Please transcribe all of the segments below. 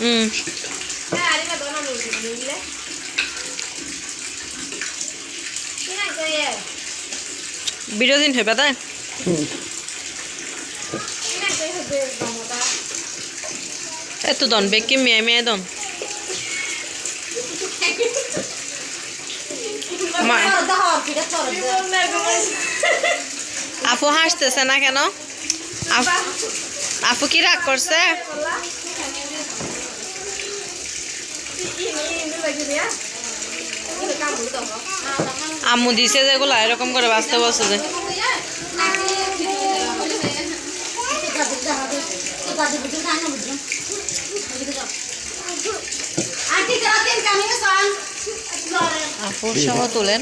হুম। Video দিন হবে তাই? এত দন বেকি মেয়ে মেয়ে দন। আপু হাসতেছে না কেন? আপু কি রাগ করছে? আম্মু দিছে যেগুলো এরকম করে বাঁচতে বলছে যে। আপুর সহ তোলেন।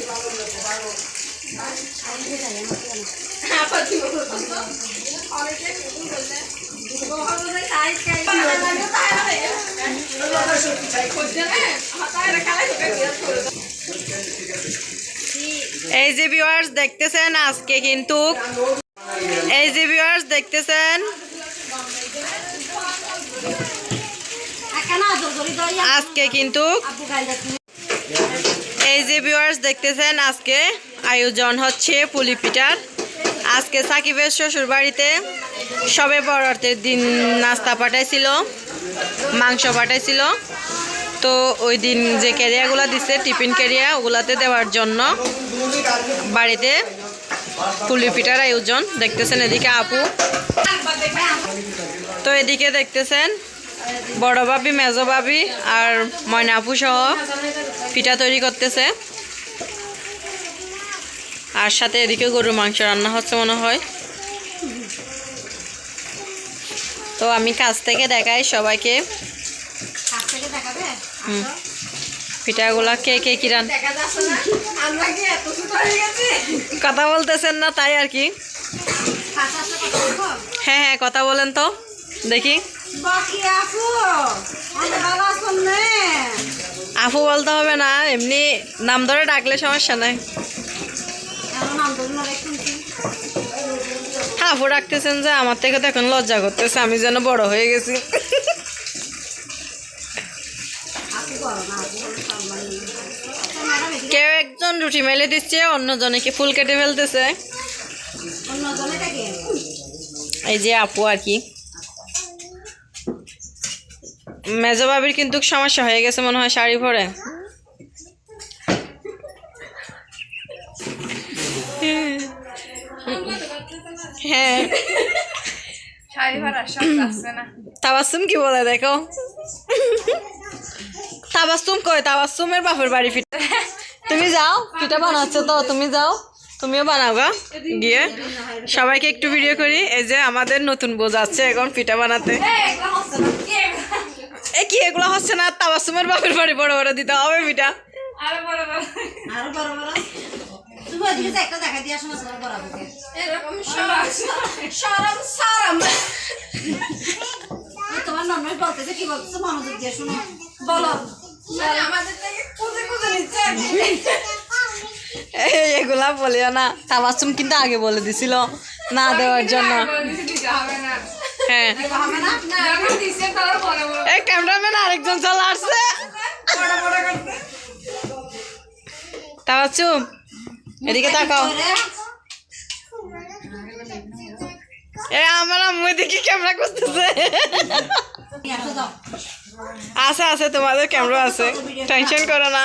এই যে ভিউয়ার্স দেখতেছেন আজকে কিন্তু এই যে ভিউয়ার্স দেখতেছেন? আজকে কিন্তু এই যে ভিউয়ার্স দেখতেছেন আজকে আয়োজন হচ্ছে পুলি পিঠার। আজকে সাকিবের শ্বশুর বাড়িতে সবে বরাতের দিন নাস্তা পাঠাইছিল, মাংস পাঠাইছিল। তো ওই দিন যে ক্যারিয়াগুলো দিছে, টিফিন ক্যারিয়া ওগুলাতে দেওয়ার জন্য বাড়িতে পুলি পিঠার আয়োজন। দেখতেছেন এদিকে আপু। তো এদিকে দেখতেছেন বড় ভাবি, মেজো ভাবি আর ময়না আপু সহ পিঠা তৈরি করতেছে। আর সাথে এদিকে গরুর মাংস রান্না হচ্ছে মনে হয়। তো আমি কাছ থেকে দেখাই সবাইকে। পিঠাগুলা কে কে কি রান কথা বলতেছেন না তাই আর কি। হ্যাঁ হ্যাঁ কথা বলেন তো। দেখি। আফু বলতে হবে না এমনি নাম ধরে ডাকলে সমস্যা নাই। হ্যাঁ আফু ডাকতেছেন যে আমার থেকে তো এখন লজ্জা করতেছে আমি যেন বড় হয়ে গেছি। একজন রুটি মেলে দিচ্ছে অন্যজনে কি ফুল কেটে ফেলতেছে? এই যে আপু আর কি। মেজো বাবির কিন্তু সমস্যা হয়ে গেছে মনে হয় শাড়ি পরে। হ্যাঁ। তাবাসুম কি বলে দেখো? তাবাসুম কয়? তাবাসুমের বাপের বাড়ি যাও পিঠা বানাচ্ছো তো তুমি যাও তুমিও বানাও গা। গিয়ে সবাইকে একটু ভিডিও করি এই যে আমাদের নতুন বোঝ আছে এখন পিঠা বানাতে। এ কি এগুলো? হচ্ছে না তাবাসুমের বাপের বাড়ি বড় বড় দিতে হবে পিঠা। তোমার বলতেছে কি বলতেছে মনোযোগ দিয়ে শুনো। বলো। এই এগুলা বলিও না। তাবাসুম কিন্তু আগে বলে দিছিল না দেওয়ার জন্য। হ্যাঁ। এই ক্যামেরাম্যান আরেকজন চলে আসছে। তাবাসুম এদিকে তাকাও। এ, আমার আম্মু দেখি ক্যামেরা করতেছে। আছে আছে, তোমাদের ক্যামেরা আছে। টেনশন করো না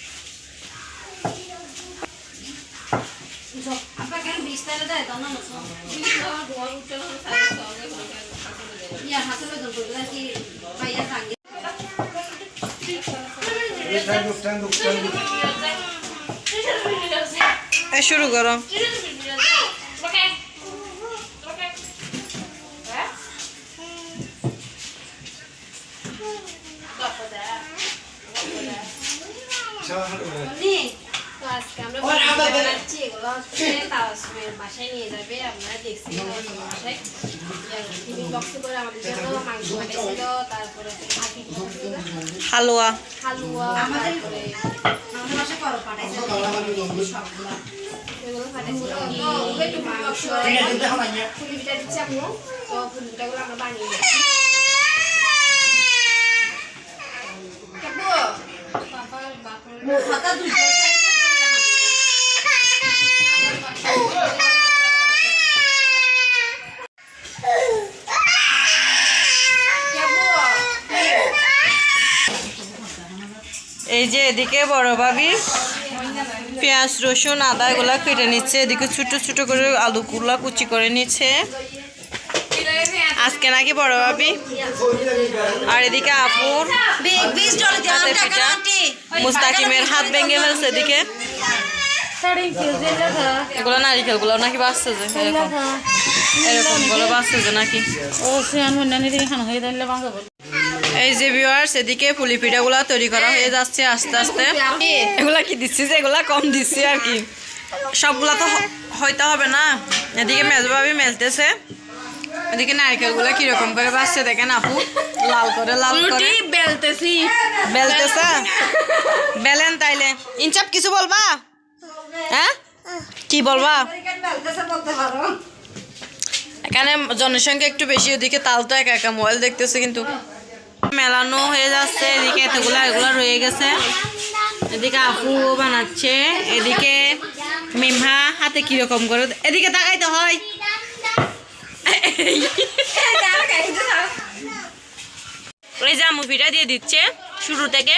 শুরু করো Thank you. আজকে আমরা বানাচ্ছি এগুলো হচ্ছে তাওয়াসমের বাসায় নিয়ে যাবে আমরা দেখছি তাওয়াসমের বাসায়। টিফিন বক্সে করে আমাদের জন্য মাংস পাঠাইছিল তারপরে হালুয়া। হালুয়া তারপরে আমাদের বাসায় করো পাঠাইছে। সবগুলা এগুলো পাঠাইছিল। মাংস ফুলি পিঠা দিচ্ছি আম্মু। তো ফুলি পিঠাগুলো আমরা বানিয়ে নিচ্ছি। কাকু, বাবার বাপের কথা দুটো এই যে এদিকে বড় ভাবি পেঁয়াজ রসুন আদা এগুলা কেটে নিচ্ছে। এদিকে ছোট ছোট করে আলুগুলা কুচি করে নিচ্ছে। আজকে নাকি বড় ভাবি। আর এদিকে আপুর মুস্তাকিমের হাত ভেঙে ফেলছে এদিকে। এগুলো নারিকেলগুলো নাকি বাঁচছে যে এরকম। এরকমগুলো বাঁচছে যে নাকি। এই যে ভিউয়ার্স এদিকে পুলি পিঠাগুলা তৈরি করা হয়ে যাচ্ছে আস্তে আস্তে। এগুলা কি দিচ্ছি যে এগুলা কম দিচ্ছি আর কি। সবগুলা তো হইতে হবে না। এদিকে মেজবাবি মেলতেছে। এদিকে নারকেলগুলা কীরকম করে বাঁচছে দেখেন আপু। লাল করে লাল করে। বেলতেছি। বেলতেছে? বেলেন তাইলে। ইনচাপ কিছু বলবা? হ্যাঁ? কি বলবা? এখানে জনসংখ্যা একটু বেশি ওদিকে তাল তো একা একা মোবাইল দেখতেছে কিন্তু। মেলানো হয়ে যাচ্ছে, এদিকে এতগুলো এগুলো রয়ে গেছে। এদিকে আপু বানাচ্ছে, এদিকে মিমহা হাতে কীরকম করে, এদিকে তাকাইতে হয়। এই যে মুভিটা দিয়ে দিচ্ছে শুরু থেকে।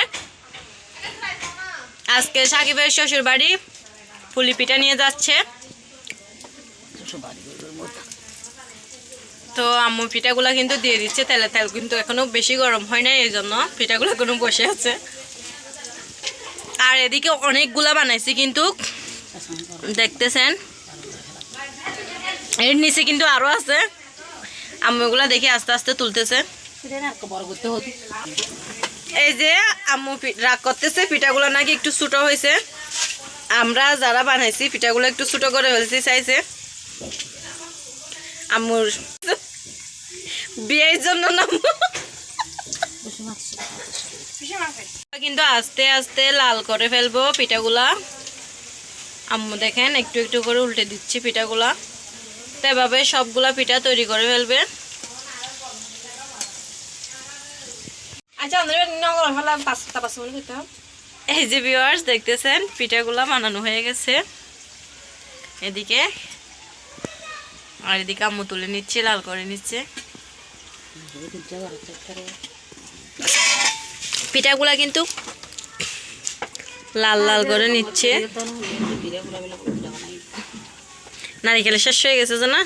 আজকে সাকিবের শ্বশুর বাড়ি পুলি পিঠা নিয়ে যাচ্ছে তো আম্মু পিঠাগুলো কিন্তু দিয়ে দিচ্ছে, তেলে তেল কিন্তু এখনও বেশি গরম হয় না এই জন্য পিঠাগুলো এখনও বসে আছে। আর এদিকে অনেকগুলা বানাইছি কিন্তু, দেখতেছেন? এর নিচে কিন্তু আরও আছে। আম্মু এগুলা দেখে আস্তে আস্তে তুলতেছে। এই যে আম্মু রাগ করতেছে, পিঠাগুলো নাকি একটু ছোটো হয়েছে। আমরা যারা বানাইছি, পিঠাগুলো একটু ছোটো করে ফেলছি চাইছে আম্মুর। বিয়ের জন্য নাম কিন্তু আস্তে আস্তে লাল করে ফেলব পিঠাগুলা। আম্মু দেখেন একটু একটু করে উল্টে দিচ্ছি পিঠাগুলা। তো এভাবে সবগুলা পিঠা তৈরি করে ফেলবে। আচ্ছা এই যে ভিউয়ার্স দেখতেছেন পিঠাগুলা বানানো হয়ে গেছে। এদিকে আর এদিকে আম্মু তুলে নিচ্ছে, লাল করে নিচ্ছে। পিঠাগুলা কিন্তু লাল লাল করে নিচ্ছে। নারিকেলের শেষ হয়ে গেছে যে না?